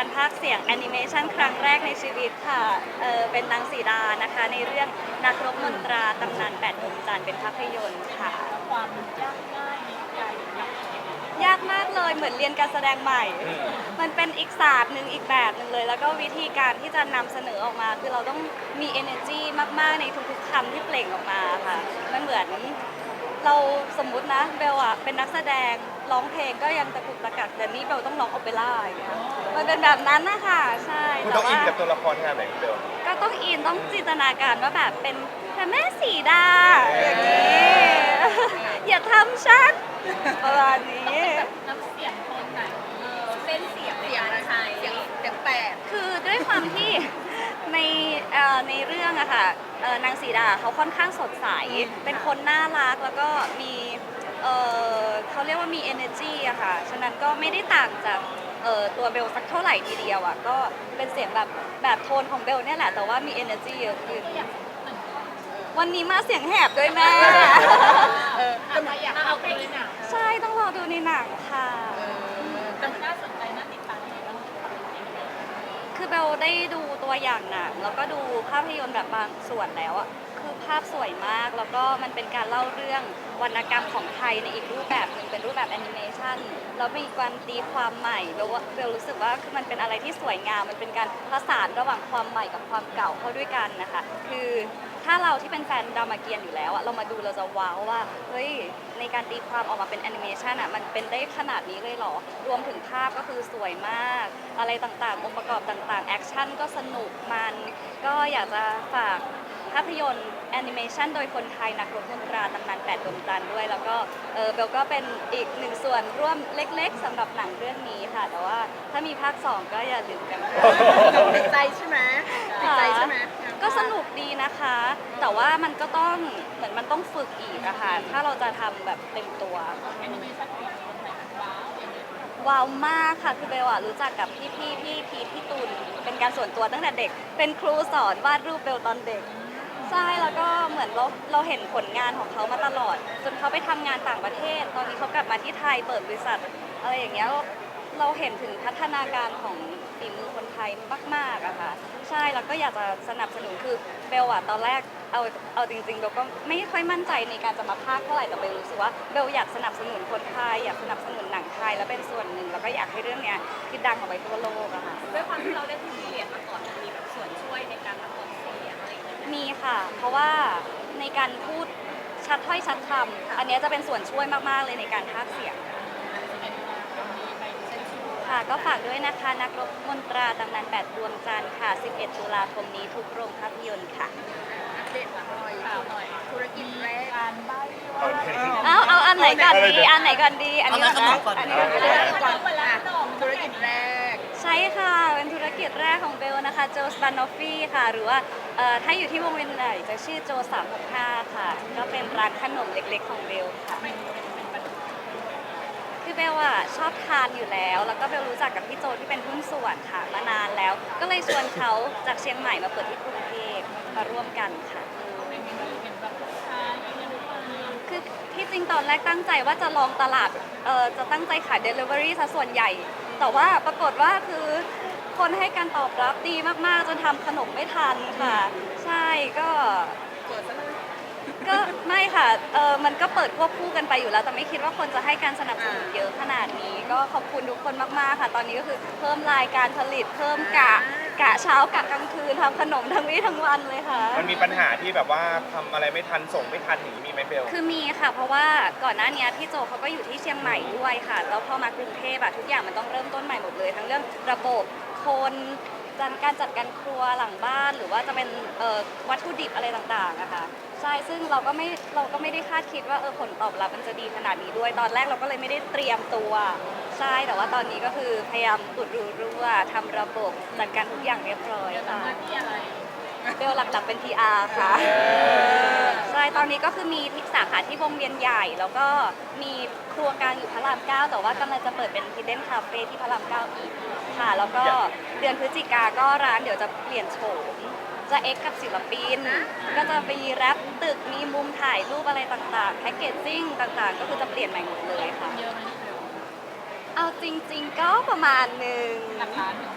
การพากย์เสียงแอนิเมชันครั้งแรกในชีวิตค่ะเออเป็นนางสีดานะคะ ในเรื่องนักรบมนตราตำนานแปดดวงจันทร์เป็นภาพยนตร์ค่ะ ความยากง่ายในการทำยากมากเลยเหมือนเรียนการแสดงใหม่ มันเป็นอีกศาสตร์หนึ่งอีกแบบหนึ่งเลย แล้วก็วิธีการที่จะนำเสนอออกมา คือเราต้องมี energy มากๆในทุกๆคำที่เปล่งออกมาค่ะ มันเหมือนเราสมมุตินะเบลอะเป็นนักแสดงร้องเพลงก็ยังตะกุกตะกักแต่นี่เบลต้องร้องโอเปร่าอย่างเงี้ย มันเป็นแบบนั้นนะคะใช่คุณแต่ต้องอิว่านกับตัวละครขนาดไหนคุณเบลก็ต้องอินต้องจินตนาการว่าแบบเป็นพระแม่สีดาอย่างนี้ อย่าทำฉันประมาณนี้ น้ำเสียงโทนไหนเออเส้นเสียงในการใช้เสียงเสียงแปดคือด้วยความที่ ในเอ่อในเรื่องอะค่ะเอ่อนางสีดาเขาค่อนข้างสดใส เป็นคนน่ารักแล้วก็มีเอ่อ เขาเรียกว่ามี energy อะค่ะ ฉะนั้นก็ไม่ได้ต่างจากเอ่อตัวเบลสักเท่าไหร่ทีเดียวอะก็เป็นเสียงแบบแบบโทนของเบลเนี่ยแหละ แต่ว่ามี energy เยอะขึ้นอยากหนึ่งวันนี้มาเสียงแหบด้วยแม่ เออทำไมอยากเอาไปหนังใช่ต้องรอดูในหนังค่ะ แต่มันน่าสนใจน่าติดตามยังไงบ้างคือเบลได้ดูตัวอย่างหนัง แล้วก็ดูภาพยนตร์แบบบางส่วนแล้วอะคือ ภาพสวยมาก แล้วก็มันเป็นการเล่าเรื่องวรรณกรรมของไทยในอีกรูปแบบหนึ่งเป็นรูปแบบแอนิเมชันแล้วมีการตีความใหม่เบลว่าเบลรู้สึกว่าคือมันเป็นอะไรที่สวยงาม มันเป็นการผสานระหว่างความใหม่กับความเก่าเข้าด้วยกันนะคะ คือถ้าเราที่เป็นแฟนดรามาเกียนอยู่แล้วอะเรามาดูเราจะว้าวว่าเฮ้ยในการตีความออกมาเป็นแอนิเมชันอะมันเป็นได้ขนาดนี้เลยเหรอ รวมถึงภาพก็คือสวยมาก อะไรต่างๆองค์ประกอบต่างๆ แอคชั่นก็สนุกมัน ก็อยากจะฝาก ภาพยนตร์แอนิเมชันโดยคนไทยนักรบมนตราตำนานแปดดวงจันทร์ด้วย แล้วก็เออเบลก็เป็นอีกหนึ่งส่วนร่วมเล็ก ๆสำหรับหนังเรื่องนี้ค่ะ แต่ว่าถ้ามีภาคสองก็อย่าลืมกันค่ะติดใจใช่ไหมติดใจใช่ไหมก็สนุกดีนะคะ แต่ว่ามันก็ต้องเหมือนมันต้องฝึกอีกอะค่ะถ้าเราจะทำแบบเต็มตัวแอนิเมชันของเราคนไทยมันว้าวอย่างเงี้ยว้าวมากค่ะคือเบลอะรู้จักกับพี่พี่พี่พีทพี่ตุลเป็นการส่วนตัวตั้งแต่เด็ก เป็นครูสอนวาดรูปเบลตอนเด็ก ใช่แล้วก็เหมือนเราเราเห็นผลงานของเขามาตลอด จนเขาไปทำงานต่างประเทศ ตอนนี้เขากลับมาที่ไทยเปิดบริษัท อะไรอย่างเงี้ยเราเราเห็นถึงพัฒนาการของฝีมือคนไทยมากๆอะค่ะใช่แล้วก็อยากจะสนับสนุนคือเบลอะตอนแรกเอาเอาจริงๆเบลก็ไม่ค่อยมั่นใจในการจะมาพากย์เท่าไหร่แต่เบลรู้สึกว่าเบลอยากสนับสนุนคนไทยอยากสนับสนุนหนังไทยแล้วเป็นส่วนหนึ่งแล้วก็อยากให้เรื่องเนี้ยที่ดังออกไปทั่วโลกอะค่ะ ด้วยความที่เราได้ทุนเรียนมาก่อนมันมีแบบส่วนช่วยในการแบบลดเสียงอะไรอย่างเงี้ย มีค่ะ เพราะว่าในการพูดชัดถ้อยชัดคำอันเนี้ยจะเป็นส่วนช่วยมากๆเลยในการพากย์เสียง ค่ะก็ฝากด้วยนะคะ นักรบมนตราตำนานแปดดวงจันทร์ค่ะ 11 ตุลาคมนี้ทุกโรงภาพยนตร์ค่ะ อัปเดตหน่อยข่าวหน่อย ธุรกิจแรกการใบ้เอาว่าเถเอาเอาอันไหนก่อนดี อันไหนก่อนดี อันนี้ก่อนนะอันนี้ก่อนธุรนะกิจก่อนเวลาอะดอกธุรกิจแรก ใช่ค่ะ เป็นธุรกิจแรกของเบลนะคะโจสบานอฟฟี่ค่ะ หรือว่าเอ่อถ้าอยู่ที่วงเวียนใหญ่จะชื่อโจ365ค่ะ ก็เป็นร้านขนมเล็กๆของเบลค่ะ คือเบลอะชอบทานอยู่แล้ว แล้วก็เบลรู้จักกับพี่โจที่เป็นหุ้นส่วนค่ะมานานแล้ว ก็เลยชวนเขาจากเชียงใหม่มาเปิดที่กรุงเทพมาร่วมกันค่ะ คือที่จริงตอนแรกตั้งใจว่าจะลองตลาด เออจะตั้งใจขาย Delivery ซะส่วนใหญ่ แต่ว่าปรากฏว่าคือคนให้การตอบรับดีมากๆ จนทำขนมไม่ทันค่ะ ใช่ก็ เปิดซะเลย ก็ไม่ค่ะ เออมันก็เปิดควบคู่กันไปอยู่แล้ว แต่ไม่คิดว่าคนจะให้การสนับสนุนเยอะขนาดนี้ ก็ขอบคุณทุกคนมาก ๆ ค่ะ ตอนนี้ก็คือเพิ่มรายการผลิต เพิ่มกะ กะเช้ากะกลางคืนทำขนมทั้งวี่ทั้งวันเลยค่ะ มันมีปัญหาที่แบบว่าทำอะไรไม่ทันส่งไม่ทันอย่างนี้มีไหมเบล คือมีค่ะ เพราะว่าก่อนหน้านี้พี่โจเขาก็อยู่ที่เชียงใหม่ด้วยค่ะ แล้วพอมากรุงเทพอะทุกอย่างมันต้องเริ่มต้นใหม่หมดเลย ทั้งเรื่องระบบคนการจัดการครัวหลังบ้าน หรือว่าจะเป็นเอ่อวัตถุดิบอะไรต่างๆนะคะ ใช่ซึ่งเราก็ไม่เราก็ไม่ได้คาดคิดว่าเออผลตอบรับมันจะดีขนาดนี้ด้วย ตอนแรกเราก็เลยไม่ได้เตรียมตัวใช่แต่ว่าตอนนี้ก็คือพยายามอุดรูรั่วทำระบบจัดการทุกอย่างเรียบร้อยเดี๋ยวค่ะทำหน้าที่อะไร เบลหลักๆเป็น PR ค่ะใช่ตอนนี้ก็คือมีที่สาขาที่วงเวียนใหญ่ แล้วก็มีครัวกลางอยู่พระรามเก้าแต่ว่ากำลังจะเปิดเป็น Hidden Cafe ที่พระรามเก้าอีกค่ะ แล้วก็เดือนพฤศจิกาก็ร้านเดี๋ยวจะเปลี่ยนโฉม จะเอ็กกับศิลปิน ก็จะมีแรปตึกมีมุมถ่ายรูปอะไรต่างๆ แพ็กเกจจิ้งต่างๆ ก็คือจะเปลี่ยนใหม่หมดเลยค่ะ เยอะไหมนี่เบลเอาจริงๆก็ประมาณหนึ่งหลักล้านหนึ่ง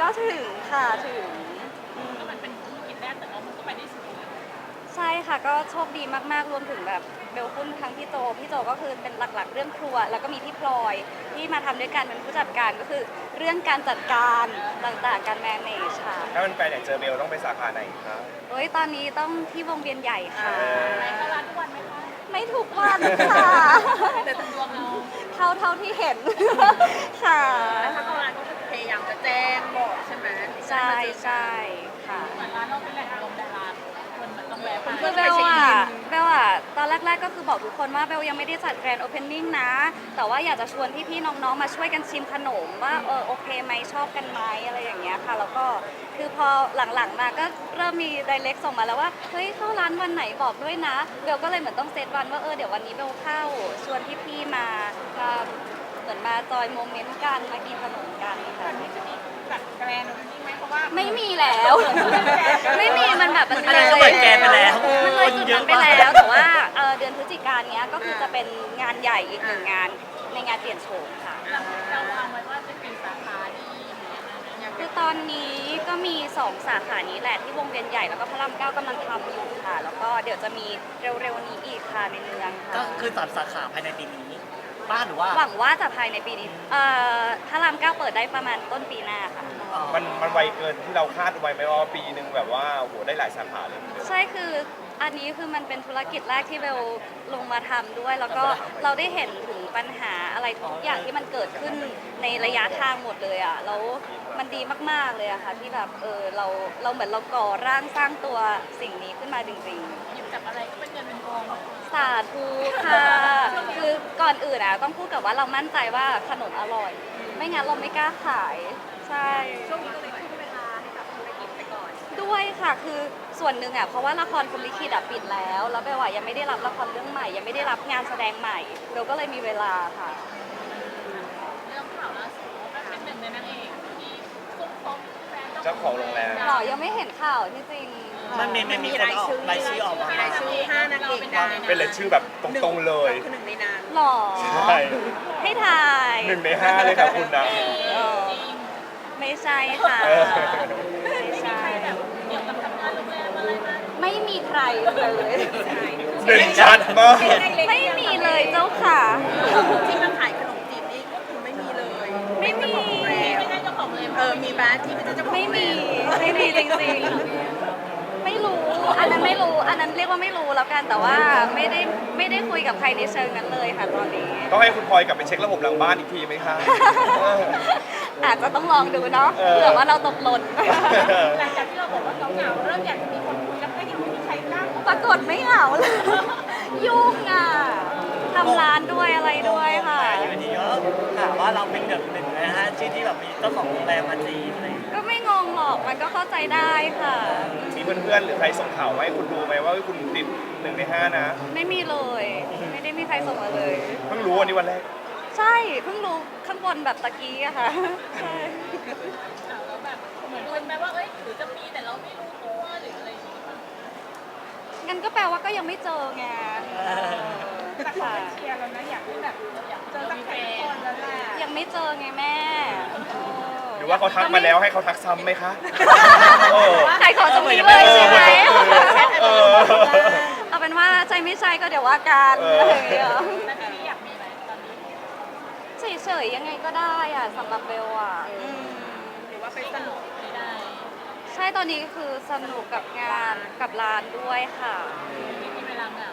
ก็ถึงค่ะถึง ช่ค่ะก็โชคดีมากๆรวมถึงแบบเบลคุ้นทั้งพี่โจพี่โจก็คือเป็นหลักๆ เรื่องครัว แล้วก็มีพี่พลอยที่มาทำด้วยกันเป็นผู้จัดการก็คือเรื่องการจัดการต่างๆการแมネจค่ะถ้ามันไปอยากเจอเบลต้องไปสาขาไหนครับ โอ้ยตอนนี้ต้องที่วงเวียนใหญ่ค่ะ ไปเข้าร้านทุกวันไหมคะไม่ถูกวันค่ะ แต่ดวงเราเท่าเท่าที่เห็น ค่ะแล้วถ้าเข้าร้านก็พยายามจะแจ้งบอกใช่ไหมใช่ใช่ค่ะ เหมือนร้านเราเป็นแหล่งรวมดารา คนมันต้องแวะไปคือเบลอะเบลอะตอนแรก ๆ ก็คือบอกทุกคนว่าเบลยังไม่ได้จัดแกรนด์โอเพนนิ่งนะ แต่ว่าอยากจะชวนพี่ๆน้องๆมาช่วยกันชิมขนมว่าเออโอเคไหมชอบกันไหมอะไรอย่างเงี้ยค่ะแล้วก็คือพอหลังๆมาก็เริ่มมีไดเรกส่งมาแล้วว่าเฮ้ยเข้าร้านวันไหนบอกด้วยนะเบลก็เลยเหมือนต้องเซตวันว่าเออเดี๋ยววันนี้เบลเข้าชวนพี่ๆมามาเหมือนมาจอยโมเมนต์กันมากินขนมกันค่ะจัดแกรนด์จริงไหมเพราะว่า ไม่มีแล้ว ไม่มีมันแบบมันอันนั้นก็เหมือนแกไปแล้วมันเลยจุดนั้นไปแล้วแต่ว่าเอ่อเดือนพฤศจิกายนเนี้ยก็คือจะเป็นงานใหญ่อีกหนึ่งงานในงานเปลี่ยนโฉมค่ะ เราวางไว้ว่าจะเป็นสาขาดีอย่างเงี้ยนะคือตอนนี้ก็มี 2 สาขานี้แหละที่วงเวียนใหญ่แล้วก็พระรามเก้ากำลังทำอยู่ค่ะ แล้วก็เดี๋ยวจะมีเร็วๆนี้อีกค่ะในเมืองก็ค่ะคือสามสาขาภายในปีนี้บ้านหรือว่าหวังว่าจะภายในปีนี้เอ่อพระรามเก้าเปิดได้ประมาณต้นปีหน้าค่ะอ๋อ มันมันไวเกินที่เราคาดไว้ไหมว่าปีหนึ่งแบบว่าโหได้หลายสาขาเลย ใช่คืออันนี้คือมันเป็นธุรกิจแรกที่เบลลงมาทำด้วย แล้วก็เราได้เห็นถึงปัญหาอะไรทุกอย่างที่มันเกิดขึ้นในระยะทางหมดเลยอะแล้วมันดีมากๆเลยอะค่ะที่แบบเออเราเราเหมือนเราก่อร่างสร้างตัวสิ่งนี้ขึ้นมาจริงหยิบจับอะไรก็เป็นเงินเป็นทองๆสาธุค่ะ คือก่อนอื่นอะต้องพูดกับว่าเรามั่นใจว่าขนมอร่อย ไม่งั้นเราไม่กล้าขาย ใช่ ช่วงนี้ก็เลยทุ่มเวลาให้กับธุรกิจไปก่อน ด้วยค่ะคือส่วนหนึ่งอะเพราะว่าละครคุณลิขิตอะปิดแล้ว แล้วเบลอะยังไม่ได้รับละครเรื่องใหม่ ยังไม่ได้รับงานแสดงใหม่เบลก็เลยมีเวลาค่ะ เรื่องข่าวล่าสุดก็เป็นหนึ่งในนางเอกที่ซุ่มคบแฟนเจ้าของโรงแรม หรอยังไม่เห็นข่าวที่จริงค่ะมันมีมันมีคนออกรายชื่อออกมามีรายชื่อห้านางเอกดังเป็นเลยชื่อแบบตรงๆเลย คือหนึ่งในนั้นหรอ ใช่ให้ถ่ายหนึ่งในห้าเลยค่ะคุณนะเออไม่ ใช่ค่ะเออไม่ใช่แบบเกี่ยวกับทำงานโรงแรมอะไรมาไม่มีใครเลยหนึ่งชัดมากไม่มีเลยเจ้าค่ะ ที่มาขายขนมจีบนี่ก็คือไม่มีเลย ไม่มีไม่ใช่เจ้าของเลยเออมีบ้านที่เป็นเจ้าของไม่มีไม่มีจริงๆไม่รู้ อันนั้นไม่รู้อันนั้นเรียกว่าไม่รู้แล้วกันแต่ว่าไม่ได้ไม่ได้คุยกับใครในเชิงนั้นเลยค่ะตอนนี้ ต้องให้คุณพลอยกลับไปเช็คระบบหลังบ้านอีกทีไหมคะเอออาจจะต้องลองดูเนาะเออ เผื่อว่าเราตกหล่นหลังจากที่เราบอกว่าเหงาๆเริ่มอยากจะมีคนคุยแล้วก็ยังไม่มีใครกล้าปรากฏไม่เหงาเลยยุ่งอะทำร้านด้วยอะไรด้วยค่ะแต่อยู่ดีก็ถามว่าเราเป็นแบบหนึ่งนะฮะชื่อที่แบบมีเจ้าของโรงแรมมาจีบอะไรอย่างเงี้ยก็ไม่งงหรอกมันก็เข้าใจได้ค่ะ มีเพื่อนๆหรือใครส่งข่าวมาให้คุณดูไหมว่าคุณติดหนึ่งในห้านะ ไม่มีเลย ไม่ได้มีใครส่งมาเลย เพิ่งรู้วันนี้วันแรก ใช่เพิ่งรู้ข้างบนแบบตะกี้อะค่ะใช่แล้วแบบเหมือนคนแม้ว่าเอ้ยหรือจะมีแต่เราไม่รู้ตัวหรืออะไรอย่างเงี้ยงั้นก็แปลว่าก็ยังไม่เจอไง แต่เขาเป็นเชียร์เรานะอยากให้แบบอยากเจอสักคนแล้วแหละยังไม่เจอไงแม่เออหรือว่าเขาทักมาแล้วให้เขาทักซ้ำไหมคะเออใครขอตรงนี้เลยใช่ไหมเออเอาเป็นว่าใช่ไม่ใช่ก็เดี๋ยวว่ากันเออออะไรอย่างเงี้ยแล้วทีนี้อยากมีไหมตอนนี้เฉยๆยังไงก็ได้อะสำหรับเบลอะมหรือว่าไปสนุกไม่ได้ ใช่ตอนนี้คือสนุกกับงานกับร้านด้วยค่ะ ไม่มีเวลาเหงา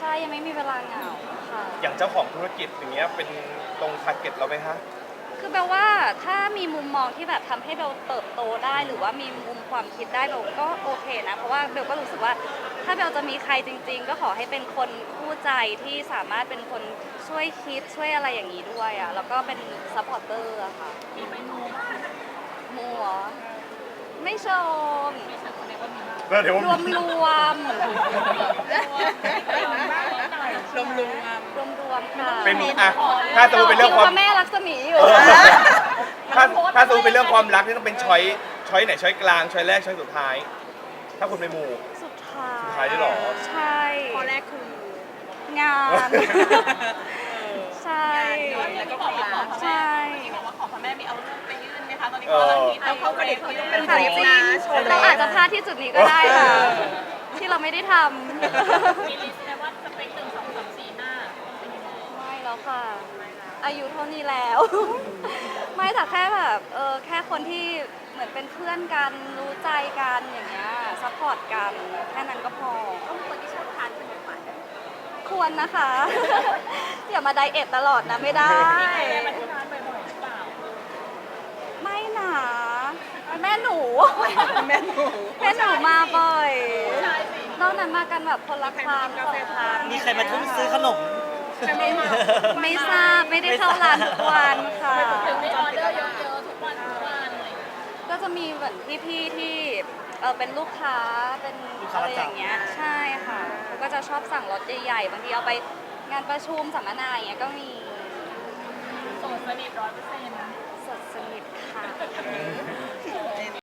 ใช่ยังไม่มีเวลาเหงาค่ะ อย่างเจ้าของธุรกิจอย่างเงี้ยเป็นตรงทาร์เก็ตเราไหมคะคือแปลว่าถ้ามีมุมมองที่แบบทำให้เบลเติบโตได้ หรือว่ามีมุมความคิดได้เบลก็โอเคนะ เพราะว่าเบลก็รู้สึกว่า ถ้าเบลจะมีใครจริง ๆ ก็ขอให้เป็นคนคู่ใจที่สามารถเป็นคนช่วยคิดช่วยอะไรอย่างนี้ด้วยอะแล้วก็เป็นซัพพอร์เตอร์อะค่ะมีไปมูบ้างมัวไม่ชมไม่ใช่คนเดียวก็มีบ้าง แล้วเดี๋ยวรวมรวมรวมรวมรวมรวมค่ะเป็นอะถ้าสมมติเป็นเรื่องความแม่รักษมีอยู่ถ้าถ้าสมมติเป็นเรื่องความรักนี่ต้องเป็นช้อยช้อยไหนช้อยกลางช้อยแรกช้อยสุดท้าย ถ้าคุณไปมูสุดท้ายสุดท้ายได้หรอใช่ข้อแรกคืองานใช่แล้วก็บอกว่าขอใช่แม่บอกว่าขอพระแม่มีเอารูปไปยื เอก็อกำลังฮิตเราเข้าประเด็นเขาต้องเป็นค่ะคลิปจริงนะโชว์เราอาจจะแล้วพลาดที่จุดนี้ก็ได้ค่ะ ที่เราไม่ได้ทมีลิสต์ไหมว่าสเปคหนึ่งสองสามสี่ห้าำไม่แล้วค่ะ อายุเท่านี้แล้ว ไม่แต่แค่แบบเออแค่คนที่เหมือนเป็นเพื่อนกันรู้ใจกันอย่างเงี้ยซัพพอร์ตกันแค่นั้นก็พอต้องเป็นคนที่ชอบทานขนมหวานควรนะคะ อย่ามาไดเอทตลอดนะไม่ได้ แม่มาที่ร้านบ่อยๆหรือเปล่า ไม่ หนาแม่หนู แม่หนู แม่หนูมาบ่อยใช่สินอกนั้นมากันแบบคนละครั้งสองครั้งมีใครมาทุ่มซื้อขนม ไม่ทราบไม่ได้เข้าร้านทุกวันค่ะ ถึงได้ออเดอร์เยอะๆทุกวันทุกวันอะไรอย่างเงี้ยก็จะมีเหมือนพี่ๆที่เออเป็นลูกค้าเป็นลูกค้าอะปไรระจำ อย่างเงี้ยใช่ค่ะเขาก็จะชอบสั่งรถใหญ่ๆบางทีเอาไปงานประชุมสัมมนาอย่างเงี้ยก็มี โสดสนิทร้อยเปอร์เซ็นต์ ค่ะ